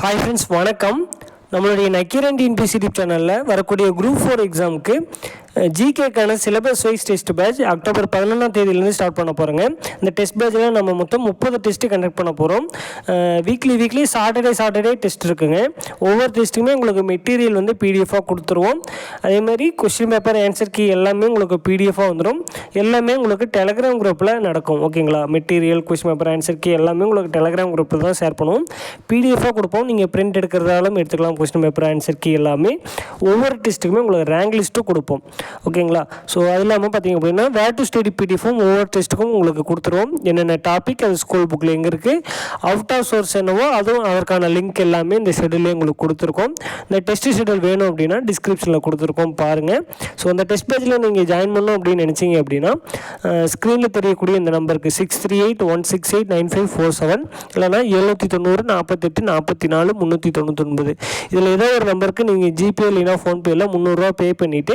Hi friends வணக்கம். நம்மளுடைய Nakkheeran TNPSC சேனலில் வரக்கூடிய குரூப் ஃபோர் எக்ஸாமுக்கு ஜிகேக்கான syllabus wise test batch October பதினொன்றாம் தேதியிலேருந்து ஸ்டார்ட் பண்ண போகிறோங்க இந்த டெஸ்ட் பேட்சில் நம்ம மொத்தம் முப்பது டெஸ்ட்டு கண்டக்ட் பண்ண போகிறோம் weekly weekly Saturday Saturday test இருக்குங்க. ஒவ்வொரு டெஸ்ட்டுக்குமே உங்களுக்கு மெட்டீரியல் வந்து பிடிஎஃபாக கொடுத்துருவோம். அதேமாதிரி கொஸ்டின் பேப்பர் ஆன்சர் கீ எல்லாமே உங்களுக்கு பிடிஎஃபாக வந்துடும் எல்லாமே உங்களுக்கு டெலகிராம் குரூப்பில் நடக்கும். ஓகேங்களா material question paper answer key எல்லாமே உங்களுக்கு டெலகிராம் குரூப்பில் தான் ஷேர் பண்ணுவோம். பிடிஎஃபாக கொடுப்போம். நீங்கள் பிரிண்ட் எடுக்கிறதாலும் எடுத்துக்கலாம். கொஸ்டின் பேப்பர் ஆன்சர் கீ எல்லாமே. ஒவ்வொரு டெஸ்ட்டுக்குமே உங்களுக்கு ரேங்க் லிஸ்ட்டும் கொடுப்போம். ஓகேங்களா? ஸோ அது இல்லாமல் பார்த்தீங்க அப்படின்னா வேர் டு ஸ்டடி பிடிஎஃபும் ஒவ்வொரு டெஸ்ட்டுக்கும் உங்களுக்கு கொடுத்துருவோம். என்னென்ன டாபிக் அது ஸ்கூல் புக்கில் எங்கே இருக்குது அவுட் ஆஃப் சோர்ஸ் என்னவோ அதுவும் அதற்கான லிங்க் எல்லாமே இந்த ஷெடியூலே உங்களுக்கு கொடுத்துருக்கோம். இந்த டெஸ்ட் ஷெடியூல் வேணும் அப்படின்னா டிஸ்கிரிப்ஷனில் கொடுத்துருக்கோம் பாருங்கள் ஸோ அந்த டெஸ்ட் பேஜில் நீங்கள் ஜாயின் பண்ணணும் அப்படின்னு நினச்சிங்க அப்படின்னா ஸ்க்ரீனில் தெரியக்கூடிய இந்த நம்பருக்கு six three eight one six eight nine five four seven இல்லைனா எழுநூற்றி தொண்ணூறு நாற்பத்தெட்டு நாற்பத்தி நாலு முந்நூற்றி தொண்ணூற்றொன்பது இதில் ஏதோ ஒரு நம்பருக்கு நீங்கள் ஜிபே இல்லைனா ஃபோன்பேயில் முந்நூறுரூவா பே பண்ணிவிட்டு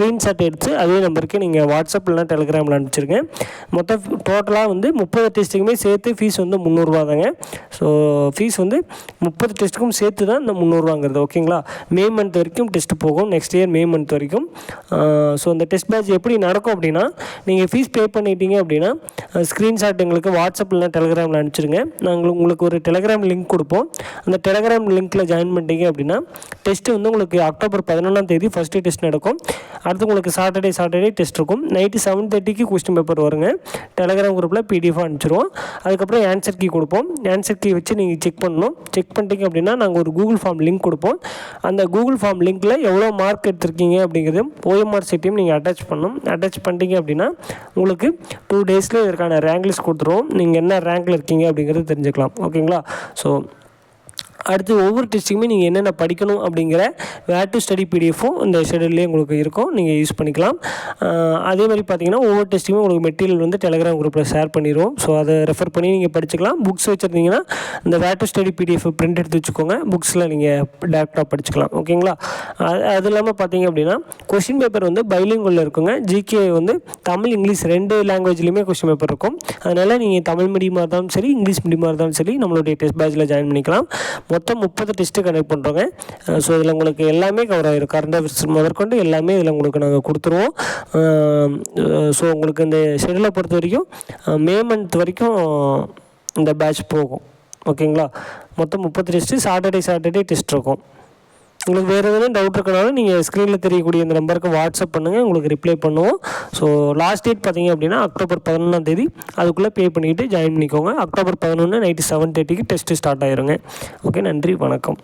ஸ்க்ரீன்ஷாட் எடுத்து அதே நம்பருக்கு நீங்கள் வாட்ஸ்அப் இல்லைனா டெலிகிராமில் அனுப்பிச்சிருங்க. மொத்தம் டோட்டலாக வந்து முப்பது டெஸ்ட்டுக்குமே சேர்த்து ஃபீஸ் வந்து முந்நூறுரூவா தாங்க. ஸோ ஃபீஸ் வந்து முப்பது டெஸ்ட்டுக்கும் சேர்த்து தான் இந்த முந்நூறுவாங்கிறது ஓகேங்களா மே மந்த் வரைக்கும் டெஸ்ட் போகும் நெக்ஸ்ட் இயர் மே மந்த் வரைக்கும். ஸோ அந்த டெஸ்ட் பேட்ச் எப்படி நடக்கும் அப்படின்னா நீங்கள் ஃபீஸ் பே பண்ணிட்டீங்க அப்படின்னா ஸ்க்ரீன்ஷாட் எங்களுக்கு வாட்ஸ்அப் இல்லைனா டெலிகிராமில் அனுப்பிச்சிருங்க. நாங்கள் உங்களுக்கு ஒரு டெலிகிராம் லிங்க் கொடுப்போம். அந்த டெலிகிராம் லிங்க்கில் ஜாயின் பண்ணிட்டீங்க அப்படின்னா டெஸ்ட்டு வந்து உங்களுக்கு அக்டோபர் பதினொன்றாம் தேதி ஃபஸ்ட்டு டெஸ்ட் நடக்கும். அடுத்து உங்களுக்கு சாட்டர்டே சாட்டர்டே டெஸ்ட் இருக்கும். நைட்டு செவன் தேர்ட்டிக்கு கொஸ்டின் பேப்பர் வருங்க. டெலகிராம் குரூப்பில் பிடிஎஃப் அனுப்பிச்சிருவோம். அதுக்கப்புறம் ஆன்சர் கீ கொடுப்போம். ஆன்சர் கீ வச்சு நீங்கள் செக் பண்ணணும். செக் பண்ணிட்டீங்க அப்படின்னா நாங்கள் ஒரு கூகுள் ஃபார்ம் லிங்க் கொடுப்போம். அந்த கூகுள் ஃபார்ம் லிங்க்கில் எவ்வளோ மார்க் எடுத்திருக்கீங்க அப்படிங்கிறது ஓஎம்ஆர் சீட்டையும் நீங்கள் அட்டாச் பண்ணணும். அட்டாச் பண்ணிட்டீங்க அப்படின்னா உங்களுக்கு டூ டேஸில் இதற்கான ரேங்க் லிஸ்ட் கொடுத்துருவோம் நீங்கள் என்ன ரேங்க்கில் இருக்கீங்க அப்படிங்கிறது தெரிஞ்சுக்கலாம். ஓகேங்களா ஸோ அடுத்து ஒவ்வொரு டெஸ்ட்டுக்குமே நீங்கள் என்னென்ன படிக்கணும் அப்படிங்கிற வேர் டு ஸ்டடி பிடிஎஃபும் இந்த ஷெடியூல்லே உங்களுக்கு இருக்கும். நீங்கள் யூஸ் பண்ணிக்கலாம். அதே மாதிரி பார்த்தீங்கன்னா ஒவ்வொரு டெஸ்ட்டுமே உங்களுக்கு மெட்டீரியல் வந்து டெலிகிராம் குரூப்பில் ஷேர் பண்ணிடுவோம் ஸோ அதை ரெஃபர் பண்ணி நீங்கள் படிச்சுக்கலாம். புக்ஸ் வச்சுருந்தீங்கன்னா இந்த where to study PDF print எடுத்து வச்சுக்கோங்க. புக்ஸில் நீங்கள் டேரெக்டாக படிச்சுக்கலாம். ஓகேங்களா? அது அது இல்லாமல் பார்த்தீங்க அப்படின்னா கொஷின் பேப்பர் வந்து பைலிங்குள்ள இருக்குங்க. ஜிகே வந்து தமிழ் இங்கிலீஷ் ரெண்டு லாங்குவேஜ்லேயுமே கொஷின் பேப்பர் இருக்கும். அதனால் நீங்கள் தமிழ் மீடியமாக இருந்தாலும் சரி இங்கிலீஷ் மீடியமாக இருந்தாலும் சரி நம்மளுடைய டெஸ்ட் பேட்சில் ஜாயின் பண்ணிக்கலாம். மொத்தம் முப்பது டெஸ்ட்டு கனெக்ட் பண்ணுறோங்க ஸோ இதில் உங்களுக்கு எல்லாமே கவர் ஆகிரும் கரண்ட் அஃபேர்ஸ் முதற்கொண்டு எல்லாமே இதில் உங்களுக்கு நாங்கள் கொடுத்துருவோம். ஸோ உங்களுக்கு இந்த ஷெடியூலை பொறுத்த வரைக்கும் மே மந்த் வரைக்கும் இந்த பேட்ச் போகும். ஓகேங்களா மொத்தம் முப்பது டெஸ்ட்டு சாட்டர்டே சாட்டர்டே டெஸ்ட் இருக்கும். உங்களுக்கு வேறு எதுவும் டவுட் இருக்கனாலும் நீங்கள் ஸ்க்ரீனில் தெரியக்கூடிய இந்த நம்பருக்கு வாட்ஸ்அப் பண்ணுங்கள் உங்களுக்கு ரிப்ளை பண்ணுவோம். ஸோ லாஸ்ட் டேட் பார்த்தீங்க அப்படின்னா அக்டோபர் பதினொன்றாம் தேதி. அதுக்குள்ளே பே பண்ணிவிட்டு ஜாயின் பண்ணிக்கோங்க. அக்டோபர் பதினொன்று நைட்டு செவன் தேர்ட்டிக்கு டெஸ்ட்டு ஸ்டார்ட் ஆயிருங்க. ஓகே நன்றி வணக்கம்.